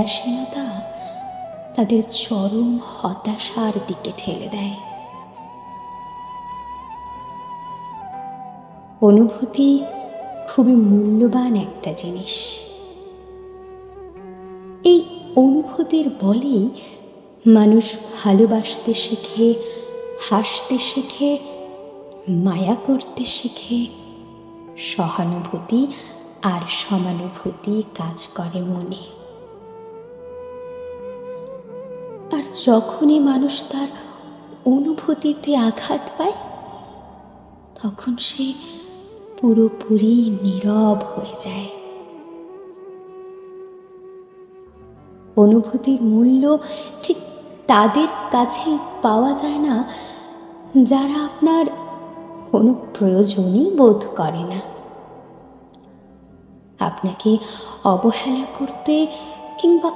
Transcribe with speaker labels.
Speaker 1: উদাসীনতা তাদের চরম হতাশার দিকে ঠেলে দেয়। অনুভূতি খুবই মূল্যবান একটা জিনিস। এই অনুভূতির বলেই মানুষ ভালোবাসতে শেখে, হাসতে শেখে, মায়া করতে শেখে, সহানুভূতি আর সমানুভূতি কাজ করে মনে। যখনই মানুষ তার অনুভূতিতে আঘাত পায়, তখন সে পুরোপুরি নীরব হয়ে যায়। অনুভূতির মূল্য ঠিক তাদের কাছেই পাওয়া যায় না, যারা আপনার কোনো প্রয়োজনই বোধ করে না। আপনাকে অবহেলা করতে কিংবা